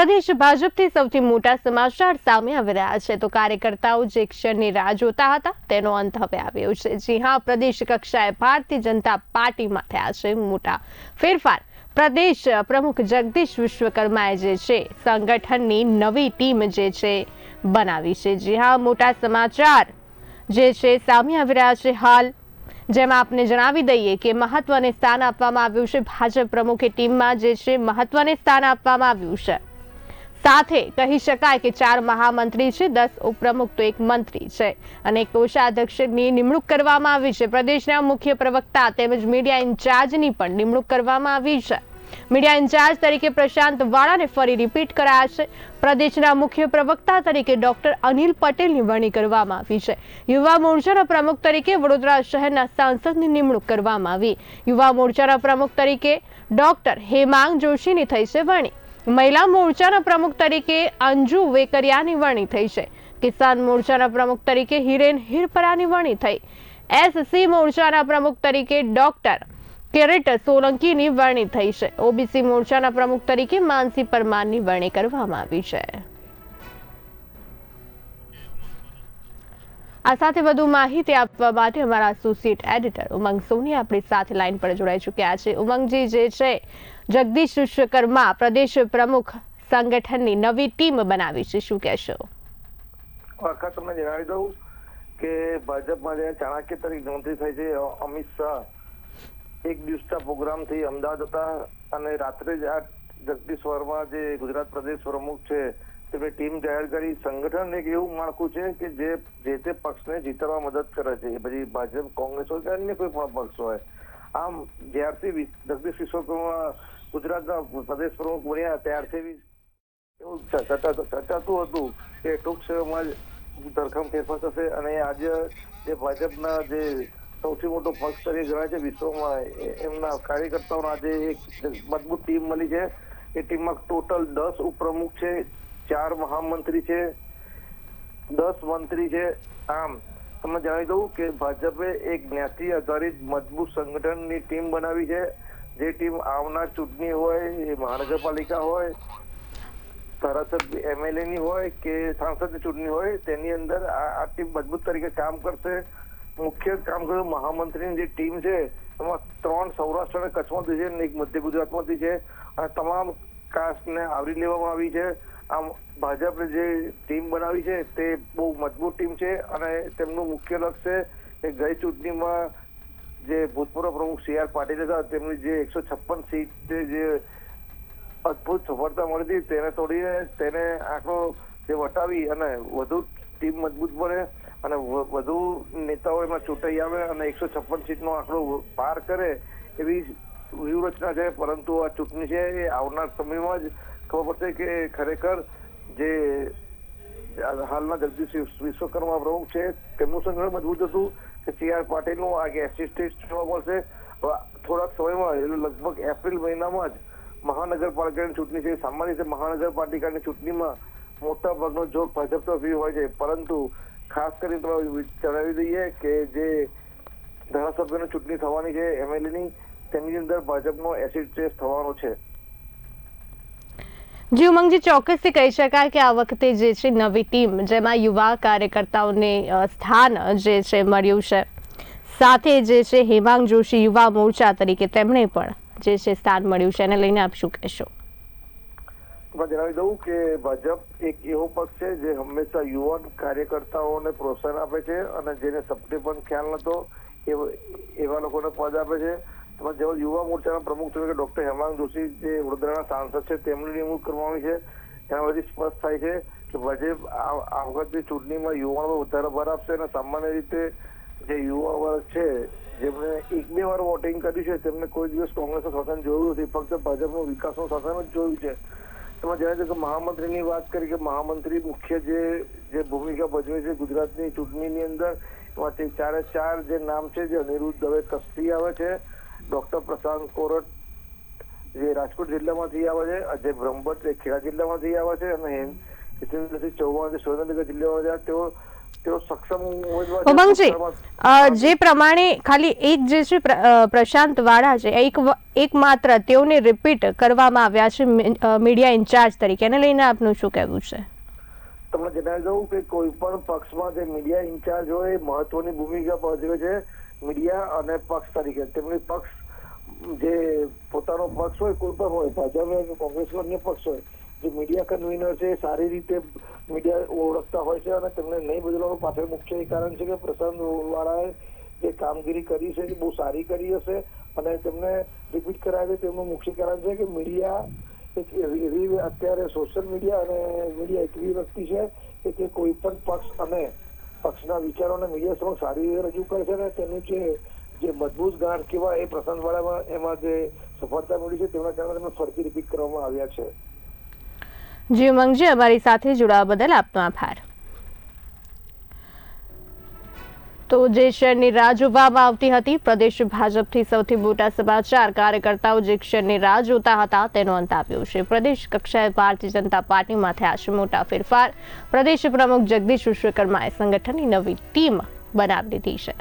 પ્રદેશ ભાજપથી સૌથી મોટા સમાચાર સામે આવી રહ્યા છે. તો કાર્યકર્તાઓ જે ક્ષણની રાહ જોતા હતા, તેનો અંત હવે આવ્યો છે. જી હા, પ્રદેશ કક્ષાએ ભારતીય જનતા પાર્ટીમાં થયા છે મોટા ફેરફાર. પ્રદેશ પ્રમુખ જગદીશ વિશ્વકર્માએ જે છે, સંગઠનની નવી ટીમ જે છે, બનાવી છે. જી હા, મોટા સમાચાર જે છે સામે આવી રહ્યા છે હાલ. જેમાં આપને જણાવી દઈએ કે મહત્વને સ્થાન આપવામાં આવ્યું છે. ભાજપ પ્રમુખે ટીમમાં જે છે મહત્વને સ્થાન આપવામાં આવ્યું છે. સાથે કહી શકાય કે ચાર મહામંત્રી છે, દસ ઉપપ્રમુખ તો એક મંત્રી છે. અને કોષાધ્યક્ષની નિમણૂક કરવામાં આવી છે. પ્રદેશના મુખ્ય પ્રવક્તા તેમજ મીડિયા ઇન્ચાર્જની પણ નિમણૂક કરવામાં આવી છે. મીડિયા ઇન્ચાર્જ તરીકે પ્રશાંત વાળાને ફરી રિપીટ કરાયા છે. પ્રદેશના મુખ્ય પ્રવક્તા તરીકે ડોક્ટર અનિલ પટેલની વરણી કરવામાં આવી છે. યુવા મોરચાના પ્રમુખ તરીકે વડોદરા શહેરના સાંસદની નિમણૂક કરવામાં આવી. યુવા મોરચાના પ્રમુખ તરીકે ડોક્ટર હેમાંગ જોશીની થઈ છે વરણી. મહિલા મોરચાના પ્રમુખ તરીકે અંજુ વેકરિયાની વરણી થઈ છે. કિસાન મોરચાના પ્રમુખ તરીકે હિરેન હિરપરાની વરણી થઈ. એસસી મોરચાના પ્રમુખ તરીકે ડોક્ટર કેરેટ સોલંકીની વરણી થઈ છે. ઓબીસી મોરચાના પ્રમુખ તરીકે માનસી પરમારની વરણી કરવામાં આવી છે. આ સાથે વધુ માહિતી આપવા માટે અમારા એસોસિએટ એડિટર ઉમંગ સોની આપણી સાથે લાઈન પર જોડાઈ ચૂક્યા છે. ઉમંગજી, જે છે, જગદીશ વિશ્વકર્મા, પ્રદેશ પ્રમુખ સંગઠનની નવી ટીમ બનાવી છે. શું કહેશો? આખા તમને જણાવી દઉં કે ભાજપમાં જે ચાણક્ય તરીકે ગણતરી થઈ છે, અમિત શાહ એક દિવસના પ્રોગ્રામથી અમદાવાદ હતા અને રાત્રે જ આ જગદીશ વર્મા, જે ગુજરાત પ્રદેશ પ્રમુખ છે તેમની ટીમ જાહેર કરી, સંગઠન એક એવું માળખું છે કે જે જે તે પક્ષને જીતવા મદદ કરે છે. પછી ભાજપ, કોંગ્રેસ હોય કે અન્ય કોઈ પણ પક્ષ હોય. આમ જ્યારથી જગદીશ વિશ્વકર્મા ગુજરાતના પ્રદેશ પ્રમુખ બન્યા ત્યારથી એવું ચર્ચા- ચર્ચાતું હતું કે ટૂંક સમયમાં જ ધરખમ ફેરફાર થશે અને આજે જે ભાજપના જે સૌથી મોટો પક્ષ તરીકે ગણાય છે વિશ્વમાં એમના કાર્યકર્તાઓને આજે એક મજબૂત ટીમ મળી છે. એ ટીમમાં ટોટલ દસ ઉપપ્રમુખ છે. ચાર મહામંત્રી છે, દસ મંત્રી છે. આમ, તમને જણાવી દઉં કે ભાજપે એક જ્ઞાતિ આધારિત મજબૂત સંગઠનની ટીમ બનાવી છે. જે ટીમ આવનાર ચૂંટણી હોય, એ મહાનગરપાલિકા હોય, ધારાસભ્ય એમએલએ ની હોય કે સાંસદની ચૂંટણી હોય, તેની અંદર આ ટીમ મજબૂત તરીકે કામ કરશે. મુખ્ય કામ કરશે મહામંત્રીની જે ટીમ છે, એમાં ત્રણ સૌરાષ્ટ્ર અને કચ્છમાંથી છે અને એક મધ્ય ગુજરાતમાંથી છે. અને તમામ કાસ્ટને આવરી લેવામાં આવી છે. આમ ભાજપે જે ટીમ બનાવી છે તે બહુ મજબૂત ટીમ છે અને તેમનું મુખ્ય લક્ષ્ય એ ગઈ ચૂંટણીમાં જે ભૂતપૂર્વ પ્રમુખ સી આર પાટીલ હતા, તેમની જે એકસો છપ્પન સીટ જે અદભુત સફળતા મળી હતી, તેને તોડીને તેને આંકડો જે વટાવી અને વધુ ટીમ મજબૂત બને અને વધુ નેતાઓ એમાં ચૂંટાઈ આવે અને એકસો છપ્પન સીટનો આંકડો પાર કરે એવી વ્યૂહરચના છે, પરંતુ આ ચૂંટણી છે એ આવનાર સમયમાં જ ખબર પડશે કે ખરેખર જે હાલના જગદીશ વિશ્વકર્મા પ્રમુખ છે, તેમનું સંગઠન મજબૂત હતું કે સી આર પાટીલનું આ એસિસ્ટન્ટ જોવા મળશે. થોડાક સમયમાં, એટલે લગભગ એપ્રિલ મહિનામાં જ મહાનગરપાલિકાની ચૂંટણી છે. સામાન્ય રીતે મહાનગરપાલિકાની ચૂંટણીમાં મોટા ભાગનો જોગ ભાજપ તરફી હોય છે. પરંતુ ખાસ કરીને જણાવી દઈએ કે જે ધારાસભ્યોની ચૂંટણી થવાની છે એમએલએ ની તેની અંદર ભાજપનો એસિડ ટેસ્ટ થવાનો છે. જી ઉમંગજી ચોક્કસથી કહી શકાય કે આ વખતે જે છે નવી ટીમ જેમાં યુવા કાર્યકર્તાઓને સ્થાન જે છે મળ્યું છે. સાથે જે છે હેમાંગ જોશી યુવા મોરચા તરીકે તેમણે પણ જે છે સ્થાન મળ્યું છે. એને લઈને આપ શું કહેશો? જણાવી દઉં કે ભાજપ એક એવો પક્ષ છે જે હંમેશા યુવાન કાર્યકર્તાઓને પ્રોત્સાહન આપે છે અને જેને સપને પણ ખ્યાલ નતો એવા લોકોને પદ આપે છે. એમાં જેવા યુવા મોરચાના પ્રમુખ તરીકે ડોક્ટર હેમાંગ જોશી જે વડોદરાના સાંસદ છે, તેમની નિમણૂક કરવામાં આવી છે. એનામાંથી સ્પષ્ટ થાય છે કે ભાજપ આ વખતની ચૂંટણીમાં યુવાનો વધારે ભાર આપશે અને સામાન્ય રીતે જે યુવા વર્ગ છે, જેમણે એક બે વાર વોટિંગ કર્યું છે, તેમને કોઈ દિવસ કોંગ્રેસનું શાસન જોયું નથી, ફક્ત ભાજપનું વિકાસનું શાસન જ જોયું છે. એમાં છે કે મહામંત્રીની વાત કરી કે મહામંત્રી મુખ્ય જે જે ભૂમિકા ભજવે છે ગુજરાતની ચૂંટણીની અંદર, એમાંથી ચારે ચાર જે નામ છે, જે અનિરુદ્ધ દવે કસ્તી આવે છે ડોક્ટર પ્રશાંત કોરટ જે રાજકોટ જિલ્લામાંથી આવે છે અજય બ્રહ્મભટ્ટ જે ખેડા જિલ્લામાંથી આવે છે અને હિતેન્દ્રસિંહ ચૌહાણ જે સુરેન્દ્રનગર જિલ્લામાંથી આવે તેઓ. ઉમંગજી જે પ્રમાણે ખાલી એક જે છે પ્રશાંત વાળા છે એક એક માત્ર તેઓને રિપીટ કરવામાં આવ્યા છે મીડિયા ઇન્ચાર્જ તરીકે. એને લઈને આપનું શું કહેવું છે? તમને જણાવી દઉં કે કોઈ પણ પક્ષમાં જે મીડિયા ઇન્ચાર્જ હોય મહત્વની ભૂમિકા ભજવે છે. મીડિયા અને પક્ષ તરીકે. તેમની પક્ષ, જે પોતાનો પક્ષ હોય, કોઈ પણ હોય, ભાજપ હોય કે કોંગ્રેસ અન્ય પક્ષ હોય, જે મીડિયા કન્વીનર છે, એ સારી રીતે મીડિયા ઓળખતા હોય છે અને તેમને નહીં બદલવાનું પાછળ મુખ્ય કારણ છે કે પ્રશાંત વાળાએ જે કામગીરી કરી છે, એ બહુ સારી કરી હશે અને તેમને રિપીટ કરાવે તેમનું મુખ્ય કારણ છે કે મીડિયા એક એવી અત્યારે સોશિયલ મીડિયા અને મીડિયા એક એવી વ્યક્તિ છે કે તે કોઈ પણ પક્ષ અને પક્ષના વિચારોને મીડિયા સમક્ષ સારી રીતે રજૂ કરે છે અને તેનું જે જે મજબૂત ગાંઠ કહેવાય એ પ્રસંગવાળામાં વાળામાં એમાં જે સફળતા મળી છે તેના કારણે તેમને ફરીથી રિપીટ કરવામાં આવ્યા છે. જી ઉમંગજી અમારી સાથે જોડાવા બદલ આપનો આભાર. તો જે શહેરની રાહ જોવામાં આવતી હતી, પ્રદેશ ભાજપથી સૌથી મોટા સમાચાર કાર્યકર્તાઓ જે શહેરની રાહ જોતા હતા, તેનો અંત આવ્યો છે. પ્રદેશ કક્ષાએ ભારતીય જનતા પાર્ટીમાં થયા છે મોટા ફેરફાર. પ્રદેશ પ્રમુખ જગદીશ વિશ્વકર્માએ સંગઠનની નવી ટીમ બનાવી દીધી છે.